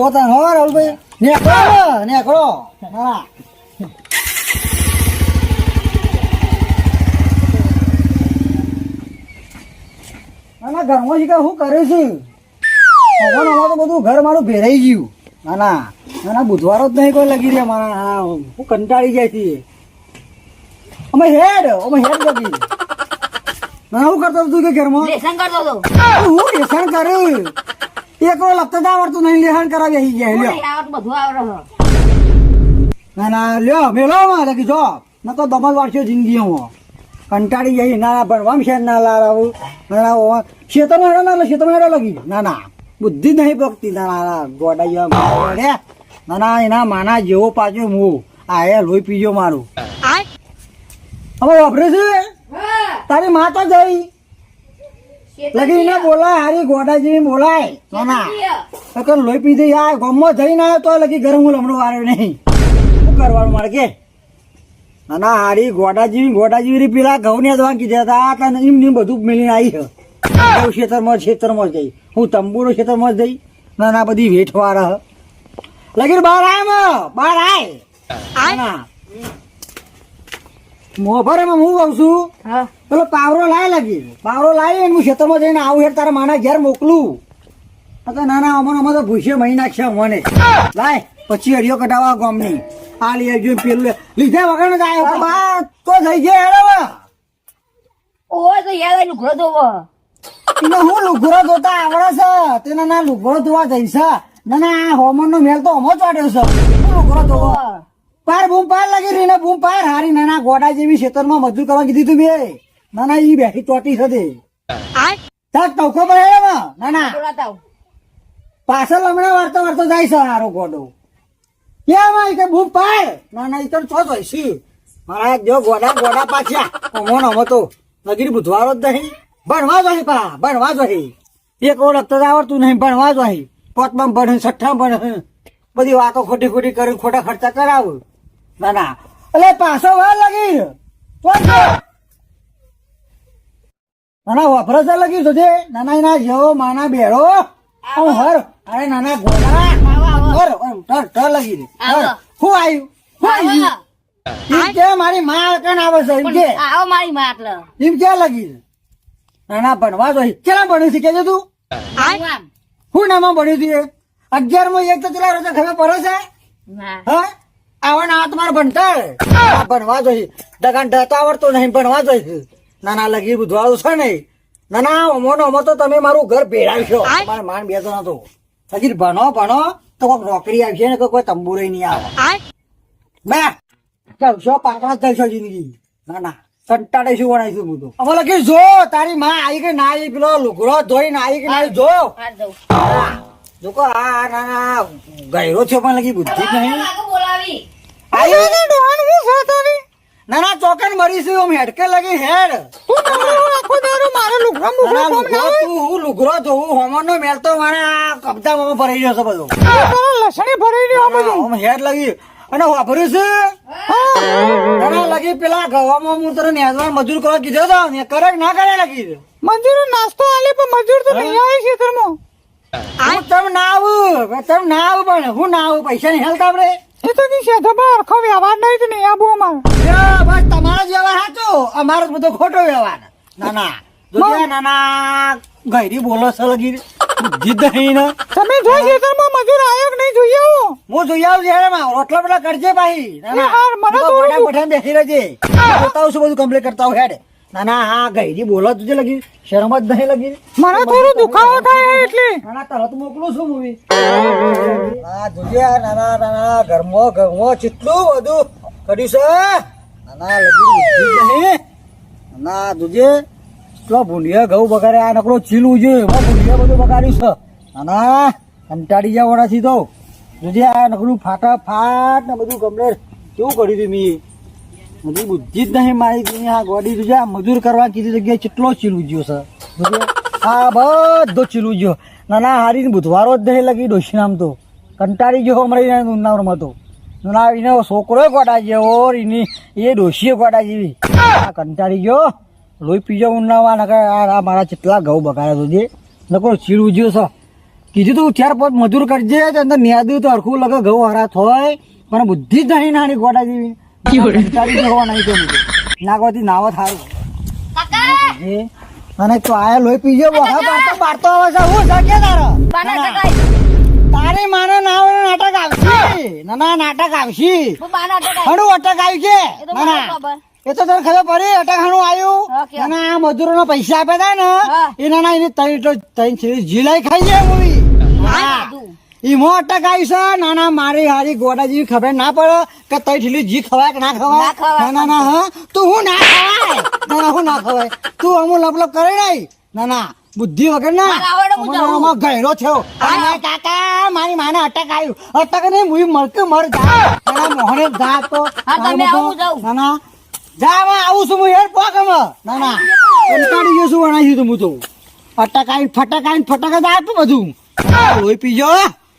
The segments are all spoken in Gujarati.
જોતા હો રાહુલભાઈ. નેકળો નેકળો. હા. ના ના ઘરમાં શીખા શું કરે છે? અમારે તો બધું ઘર મારું ભેરાઈ ગયું. નાના ના. ના ના બુધવારો જ નહીં કોઈ લગી રહ્યા મારા હા હું કંટાળી જાય છે. અમે હેડ અમે હેડ લગી. ના હું કરતો તું કે ઘરમાં? લેસન કરતો હતો. હું લેસન કરે? એક વાર લખતા જ આવડતું નહીં લેહણ કરાવી આવી ગયા લ્યો. બધું આવડે ના ના લ્યો મેળો માં લખી જો ન તો દમલ વાળશો હું. કંટાળી જાય ના ના ભણવામાં છે ના લાવું ના ખેતરમાં હેડો ના ખેતરમાં હેડો લગી ના ના બુદ્ધિ નહીં પકતી ના ના ગોડાઈ ના ના એના માના જેવો પાછો હું આ એ લોહી પીજો મારું. હવે વાપરે છે? તારી માતા જઈ. લગી ના બોલાય હારી ગોડા જેવી બોલાય ના ના તો લોહી પીધી આ ગામમાં જઈને આવ્યો તો લગી ગરમ હું લમણો વારે નહીં. શું કરવાનું મારે કે? ના ના હારી ગોડા જેવી ગોડા જેવી પેલા ઘઉં ને જવા કીધા હતા તને એમ ને બધું મેળીને આવી છે હું. ખેતરમાં ખેતરમાં જઈ. હું તંબુનો ખેતરમાં જઈ. ના ના બધી વેઠવાળા. વાળા લગી બહાર આય બહાર આય. ના મોભરામાં હું કહું છું પેલો પાવરો લાય લાગી. પાવરો લાવી હું ખેતરમાં જઈને આવું હેઠ તારા માના ઘેર મોકલું. તો નાના અમન અમે તો ભૂસે મહી નાખશે મને લાય પછી હરિયો કટાવા ગામની. આ લઈ આવજો પેલું લીધા વગર જ આવ્યો તો થઈ જાય હેડો બા. ઓય તો આવ્યું ઘોડો ધોવો. એને હું લુગડો ધોતા આવડે છે? તેના ના લુગડો ધોવા જઈશ. ના ના હોમન નો મેલ તો અમો જ વાટ્યો છે. હું લુગડો ધોવા પાર બૂમ પાર લાગી રહી ને બૂમ પાર હારી નાના ગોડા જેવી ખેતરમાં મજૂર કરવા કીધી તું બે નાના ઈ બેઠી ટોટી છે તાર પર ના ના. પાછળ હમણાં વાર્તો વાર્તો જાય છે હારો ગોડો. કે બૂમ પાડ ના ના ઈ તો છો જોઈ મારા જો ગોડા ગોડા પાછ્યા અમોન અમો તો નગરી બુધવારો જ નહીં. ભણવા જોઈ પા ભણવા જોઈ એક ઓળખ તો આવડતું નહીં ભણવા જોઈ પોતમાં ભણ છઠ્ઠા ભણ. બધી વાતો ખોટી ખોટી કરી ખોટા ખર્ચા કરાવું. ના ના. એટલે પાછો વાર લાગી. છે? નાના વપરાશ લગી જોજે. નાના એના જેવો માના બેડો. હર અરે નાના ગોળા હર ટર ટર લગી રે હર. હું આવ્યું હું આવ્યું કે મારી માં કણ આવે છે એમ કે. આવો મારી માં એટલે. એમ ક્યાં લગી છે નાના ભણવા તો કેટલા ભણ્યું છે કેજે તું. હું નામાં ભણ્યું તું અગિયારમાં એક તો કેટલા રોજા ખબર પડે છે? હા? આવવાના આ તમારે ભણતર. ભણવા જોઈએ દગાન ડતો આવડતો નહીં ભણવા જોઈએ નાના લગી બુધવાળું છે નહીં. નાના અમોનો અમો તો તમે મારું ઘર ભેળાવશો. મારે માન બેસો નતો હજી ભણો ભણો તો કોઈ નોકરી આવશે ને કોઈ તંબુરે નહીં આવે. બે ચલશો પાકડા જ થઈશો જિંદગી. ના ના કંટાળે શું વણાઈશું હું તો. અમે લખી જો તારી માં આવી કે ના આવી પેલો લુગડો ધોઈ ના આવી કે ના જો. જોકો આ ના ના ગયરો છે પણ લગી બુદ્ધિ જ નહીં. બોલાવી. ના ના ચોકન મરી છે ઓમ હેડકે લગી હેડ. ના, ના, લુગડો તું હું લુગરો તો હું હોમનો મેલતો મારે આ કબજામાં ભરાઈ ગયો છે બધો. હા, ઓમ હેડ લગી. અને વાપર્યું છે? ના, ના, લગી પેલા ગવામાં હું તને નેજવાન મજૂર કરવા કીધો તો ને કરે ના કરે લગી. મજૂર નાસ્તો આલે પણ મજૂર તો નહીં આવે ખેતરમાં. હું તમ ના આવું તમ ના આવું પણ હું ના આવું પૈસા નહીં હેલતા આપડે એ તો સેધા પર આખો વ્યવહાર નહીં નહીં આબુ અમારે. બસ તમારો જ વ્યવહાર સાચો અમારો બધો ખોટો વ્યવહાર. ના ના. જોજે ના ના ગયરી બોલો છે લગી જીદ નહીં ને. તમે જો ખેતરમાં મજૂર આવ્યો કે નહીં જોઈએ આવો હું જોઈ આવું છે હેડમાં રોટલા બોટલા કરજે ભાઈ. ના ના. મને હું તો પઠાણ બેસી રહેજે. હું. છું બધું કમ્પ્લીટ કરતા હું હેડ. ના ના હા ગયરી બોલો તુજે લગી શરમ જ નહીં લગી. મને થોડું દુખાવો થાય એટલે. ના ના તરત મોકલું છું મૂવી આ જોજે આ નાના નાના ઘરમાં ઘરમાં કેટલું બધું કર્યું છે. નાના લગી નહીં. ના જોજે કેટલો ભૂંડિયા ઘઉં બગાડે આ નકરો ચીલું છે એમાં ભૂંડિયા બધું બગાડ્યું છે. નાના કંટાળી જવાનાથી તો. જોજે આ નકરું ફાટા ફાટ ને બધું ગમે. કેવું કર્યું તું મેં? બધી બુદ્ધિ જ નહીં મારી આ ગોડી જોજે મજૂર કરવા કીધી જગ્યાએ કેટલો ચીલું ગયો છે. હા, બધો ચીલું ગયો. નાના હારી બુધવારો જ નહીં લગી ડોશી નામ તો. કંટાળી ગયો હમણાં ઉનાવરમાં તો. ના એને છોકરો ગોડા જેવો એની એ ડોશીએ ગોડા જેવી. આ કંટાળી ગયો. લોહી પીજો ઉનાવા નકર મારા કેટલા ઘઉં બગાડ્યા તો જે. નકરો ચીલું જ્યો છે. કીધું તું ચાર પાંચ મજૂર કરજે અંદર ન્યાદું તો હરખું લગે ઘઉં હરા થોય પણ બુદ્ધિ જ નહીં નાની ગોડા જેવી. નાગવાથી નાવ થારું અને તો આયા લોહી પીજો બોખા બારતો બારતો આવે છે હું શકે તારો તારી માને નાવ નાટક આવશે ના નાટક આવશે હું હણું અટક આવી છે એ તો તને ખબર પડી અટક હણું આવ્યું અને ના મજૂરો નો પૈસા આપ્યા હતા ને એના એની એને ત્રણ તો ત્રણ જીલાઈ ખાઈ જાય મૂવી હા ઈમો અટક આવી છે. ના ના મારી હારી ગોડા જેવી ખબર ના પડે કે તઈ ઠીલી જી ખવાય કે ના ખવાય? ના. ના હા? તું હું ના ખવાય? ના ના હું ના ખવાય? તું અમુ લપ લપ કરે નહીં ના ના બુદ્ધિ વગર ના. જાઉં. થયો. કાકા મારી માને અટક આવ્યું અટક નહીં મુઈ મરકે મર જા. મોહને જા તો. હા, તમે આવો, જાઉં. ના ના. જા આવું છું હું હેર પોકમ ના ના. કંટાળી ગયો છું વણાઈ છું હું તો. અટક આવી ફટક જ આપ બધું. લોહી પીજો.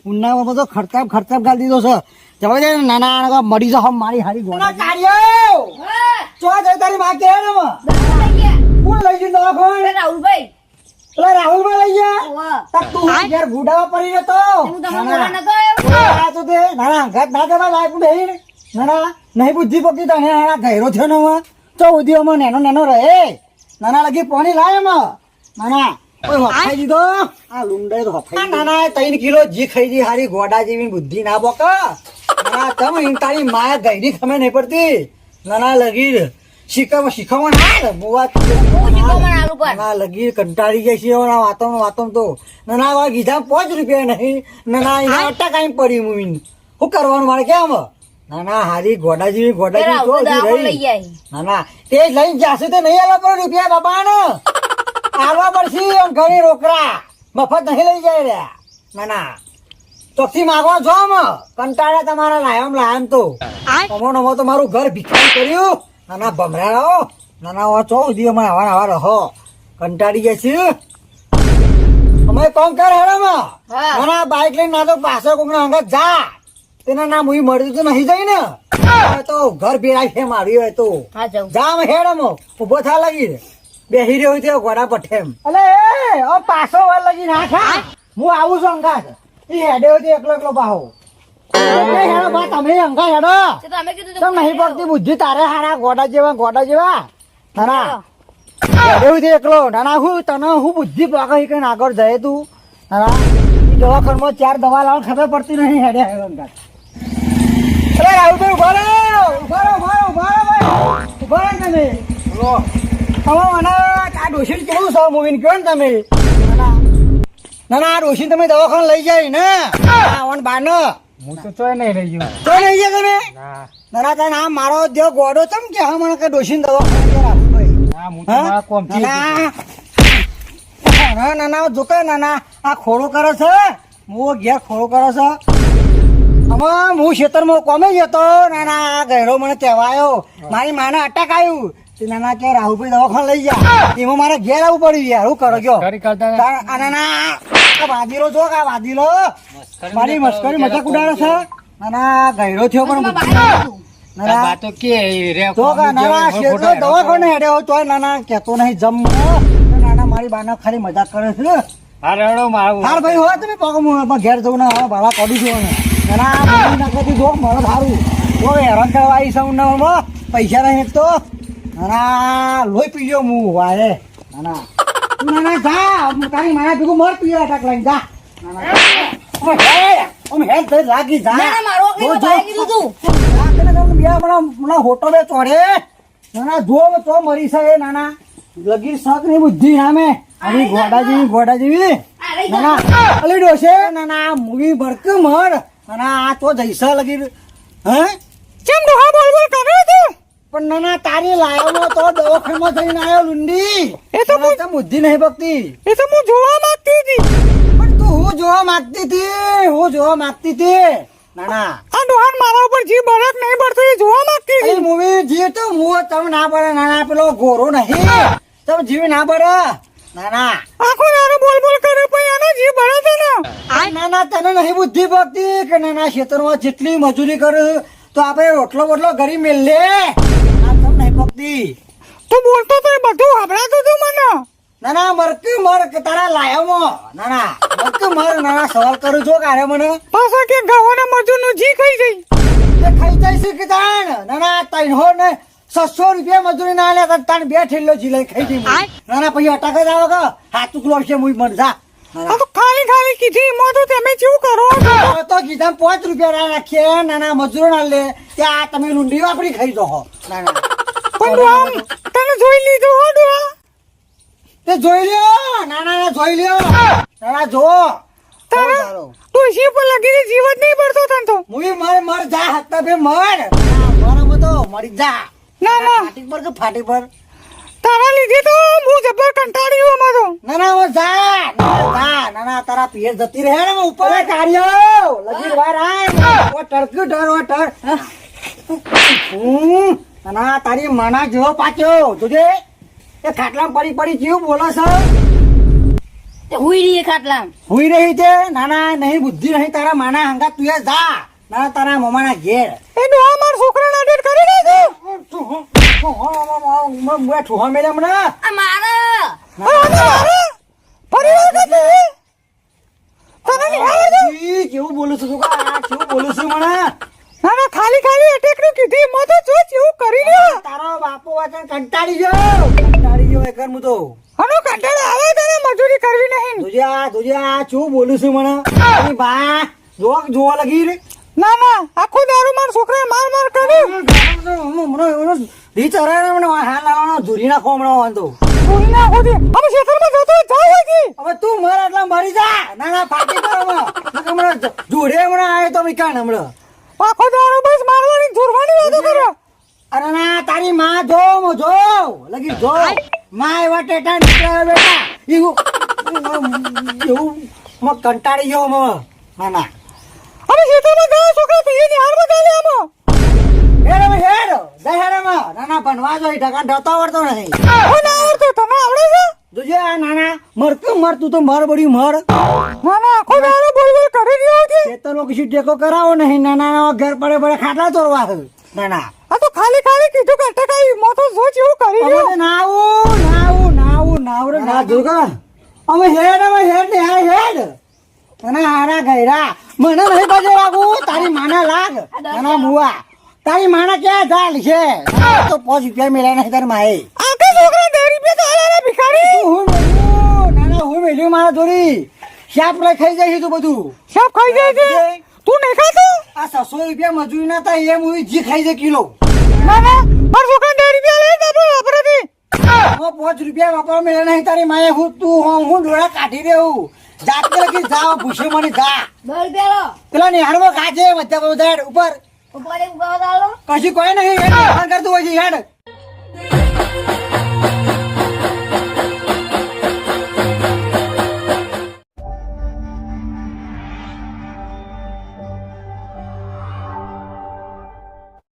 ઉનાળામાં બધો ખર્ચાપ ખર્ચાપ ગાલી દીધો છે. જવા દે ને નાના નાના મરી જાવ મારી હારી ગોળા કાર્યો હા? ચો જઈ તારી માં કે ને કોણ લઈ ગયું દવાખાને રાહુલભાઈ. પેલા રાહુલભાઈ માં લઈ ગયા? તક તું ઘેર ગુડાવા પડી જતો તો આ તો તે નાના ઘાટ ના દેવા લાયક નહીં નાના નહીં બુદ્ધિ પકડી તને નાના ઘેરો થયો ને ચો ઉદ્યોગમાં નેનો નેનો રહે. નાના લગી પાણી લાય એમાં. નાના હફાઈ દીધો? આ લુંડાઈ તો હફાઈ નાના ત્રણ કિલો જી ખાઈ દી હારી ગોડા જેવી બુદ્ધિ ના બોકા. નાના તમ તારી માયા ગઈની ખમે નહીં પડતી. નાના લગી શીખવા શીખવા ના મુવા શીખવામાં આલુ પર. ના લગી કંટાળી જાય છે એવા વાતો વાતો તો. નાના વા કીધા પાંચ રૂપિયા નહીં. નાના એના અટ્ટા કાંઈ પડી મૂવીને. શું કરવાનું મારે કેમ નાના હારી ગોડા જેવી ગોડા એ જેવી તો રહી. ગયા નાના તે લઈને જાશે તો નહીં આલવા પર રૂપિયા બાપા ને આલવા પડશે ઘણી રોકડા મફત નહીં લઈ જાય રે. નાના ચોથી માગવા છો આમ. કંટાળા તમારા લાયમ લાયમ તો. અમો નમો તો મારું ઘર ભિખારી કર્યું. નાના ભમરાઓ નાના ઓ ચો સુધી અમે આવા આવા રહો. કંટાળી ગયા છે અમે કોમ કર હેરામાં. હા. નાના બાઈક લઈને ના તો પાછળ કોકના અંગત જા. તેના નામ હું મળ્યું તો નહીં જઈ ને તો ઘર ભેળા છે મારી હોય તો. જામ હેડમો ઊભો થા લાગી બેહી રહ્યો છે ઘોડા ગોડા પઠે એમ અલે એ પાછો વાર લગી ના ખા હું આવું છું અંગાત એ હેડે હોય એકલો એકલો પાહો એ હેડો બા તમે અંગા હેડો. તમે નહીં પડતી બુદ્ધિ? તારે હારા ગોડા જેવા ગોડા જેવા? નાના. હેડે. છે એકલો. નાના હું તને હું બુદ્ધિ પાકે કઈ આગળ જાય તું? નાના. દવાખાનામાં ચાર દવા લાવવા ખબર પડતી નહીં હેડે હેડો અંગાત અરે રાહુલભાઈ ઊભા રહો. ઊભા રહો ઊભા રહો ઊભા રહો ભાઈ. ઊભા રહો તમે. હવે મને આ ડોશી કેવું છે? મૂવીને કહો ને તમે. ના, ના આ ડોશી તમે દવાખાને લઈ જાય ને. વન હું તો ચોય નહીં રહી ગયો તમે? ના. ના તને આ મારો દેવ ગોડો ચમ કે હા મને કે ડોશીને દવાખાને કોમથી ના, ના. ના ના ના ના આ ખોળો કરે છે. હું ઘેર ખોળો કરે છે. આમાં હું ખેતરમાં કોમે જતો ના ના આ ગહેરો મને કહેવાયો. મારી માને અટક આવ્યું. તે ના કે રાહુલભાઈ દવાખાને લઈ જા એમાં મારે ઘેર આવવું પડ્યું યાર. શું કરો ગયો આ ના ના વાદીલો જો કા વાદીલો? મારી મસ્કરી મજાક ઉડાડે છે? ના ના ગયડો થયો પણ તમે બુદ્ધિ બહાર ના. કીધું. ના ના. બા તો કે રે તો કા નાના શેઠો દવાખાને હેડે હોય તોય નાના કહેતો નહીં જમ નાના મારી બાના ખાલી મજાક કરે છે. હા રેડો મારું હાર ભાઈ હોય તમે પગ ઘેર જવું ના ભાડા કાઢું છું નાના નાખવાથી જો મારો સારું હેરાન કરવા આવી છું પૈસા નહીં તો. નાના લોહી પીજો હું વારે નાના. તું નાના જા તારી મારા ભેગું મર પીવા ટાક લઈને જા. બુદ્ધિ નામે ગોડા જેવી ગોડા જેવી. અલી ડોશે નાના મૂવી ભડક મર આ તો જૈસા લગી હે? ચમ ડોહા બોલ બોલ કરે તું પણ નાના તારી લાયો તો દવાખાનામાં જઈને આવ્યો લુંડી. એ તો નાના, બુદ્ધિ નહીં ભક્તિ. એ તો હું જોવા માંગતી હતી. પણ તું હું જોવા માંગતી હતી? હું જોવા માંગતી હતી? નાના આ ડોહાન મારા ઉપર જી બળક નહીં પડતો એ જોવા માંગતી હતી. મૂવી જે તો હું તમે ના પડે નાના પેલો ગોરો નહીં. તમે જીવ ના પડે. નાના આખો યારો બોલ બોલ કરે પણ આનો જીવ બળે છે ને. આ નાના તને નહીં બુદ્ધિ ભક્તિ કે નાના ખેતરમાં જેટલી મજૂરી કરે તો આપણે રોટલો બોટલો ગરી મેલ લે. ભક્તિ તું બોલતો તો બધું હભળાતું તું મને. નાના ના મરક મરક તારા લાયામાં. ના ના મરક મર ના ના સવાલ કરું છો કારે મને. પાછા કે ગવાના મજૂરનું જી ખાઈ જઈ એ ખાઈ જાય છે કે તાણ? ના ના તૈન હો ને સસો રૂપિયા મજૂરી ના લે તાણ બે ઠેલો જીલે ખાઈ જઈ ના ના પછી અટક જ આવે કે હાથ છે મુઈ મન જા. ના, ના. તો ખાલી ખાલી કીધી મો તો તમે શું કરો તો કીધા પાંચ રૂપિયા ના રાખીએ નાના મજૂરો ના લે ત્યાં તમે લુંડી વાપરી ખાઈ જો ના ના. પણ તને જોઈ લીધું હો ડોહા તે જોઈ લ્યો નાના ના જોઈ લ્યો. નાના જો તારા. ડોશી પર લગીને જીવ જ નહીં પડતો તન તો. મુઈ મર મર જા હત્તા બે મર. મારા તો મરી જા. ના ના. ફાટી પર કે ફાટી પર? તારા લીધે તો હું જબર કંટાળી ગયો મારો ના ના હવે જા ના, જા. ના ના તારા પિયર જતી રહે ને ઉપર. કાર્યો લગી વાર આ ઓ ટરક્યું ડર ઓ ટર હમ, ના ના તારી માના જેવો પાછો જોજે. એ ખાટલામાં પડી પડી જીવ બોલો છો. તે હુઈ રહી ખાટલા હુઈ રહી છે. ના ના નહીં બુદ્ધિ નહીં તારા માના હંગા તું જા. ના તારા મમાના ઘેર. એ ડોહા છોકરા ના અડેટ કરી આ મારા. આ મારે ફરી વાર કરતી હે? તને નહીં આવડતું? ઈ, કેવું બોલું છું તું આ કેવું બોલું છું મને ના ના ખાલી ખાલી અટેકનું કીધી મો તો જો જેવું કરી લ્યો તારો બાપો વચન કંટાળી ગયો. કંટાળી ગયો એકર હું તો. આનો કંટાળો આવે તને મજૂરી કરવી નહીં. દુજિયા દુજિયા શું બોલું છું મને? અરે બા જોક જોવા લાગી રે. ના ના આખો દારૂ માર છોકરાએ માર માર કર્યું. રીચ હરાય મને હાલ લાવવાનો ધૂરી નાખો હમણાં વાંધો ના ખોદી હવે ખેતરમાં જતો હોય જાવ હોયથી હવે તું માર એટલા મરી જા. ના ના ફાટી પર હમણાં. હમણાં જોડે હમણાં આવ્યો તો મિકાન હમણાં. આખો દારૂ બસ મારવાની ધૂરવાની વાતો કરો. અરે ના તારી માં જો મો જો. લગી જો. માં એવા ટેટા નીકળ્યા બેટા. એવું એવું મો કંટાળી ગયો મો ના ના. હવે ખેતરમાં જાવ છોકરા તો એની હારમાં ચાલે આમાં. હેડ હવે હેડ. જા હેડ એમાં. ના ના ભણવા જોઈ ઢગા ઢતો આવડતો નથી. હું ના આવડતું તમે આવડે છે? જોજે આ નાના મરતું મરતું તો મર બડી મર. ના ના આખો દારો બોલ બોલ કરી રહ્યો છે. ખેતરમાં કશું ટેકો કરાવો નહીં. નાના નાના ઘર પડે પડે ખાટલા તોડવા છે. નાના આ તો ખાલી ખાલી કીધું કે ટકાઈ મો તો જો જેવું કરી રહ્યો. નાવું નાવું નાવું નાવું રે ના જોગા અમે હેડ અમે હેડ ને હા હેડ. નાના હારા ગયરા મને નહીં બજે લાગુ તારી માના લાગ નાના મુવા. તારી માના ક્યાં ચાલ છે? તો પાંચ રૂપિયા મેળ્યા નહીં તારી માએ. આખા છોકરા દસ રૂપિયા તો ભિખારી. હું નાના હું મેલ્યું મારા જોડી. શાપ લઈ ખાઈ જાય છે તું બધું. સાહેબ ખાઈ જાય છે? તું નહીં ખાતો આ છસો રૂપિયા મજૂરી ના થાય એમ હું જી ખાઈ જાય કિલો. ના ના મારા છોકરા દસ રૂપિયા લે બાપુ વાપરાથી. હું પાંચ રૂપિયા વાપરવા મેળે નહીં તારી માએ હું તું હું હું ડોળા કાઢી દેવું. જાતે લગી જા ભૂસે મને જા. દસ રૂપિયા પેલા નિહાળમાં ખાજે બધા બધા ઉપર. ઉપર ઉગાવ દાલો કશું કોઈ નહીં કરતું હોય છે હેડ.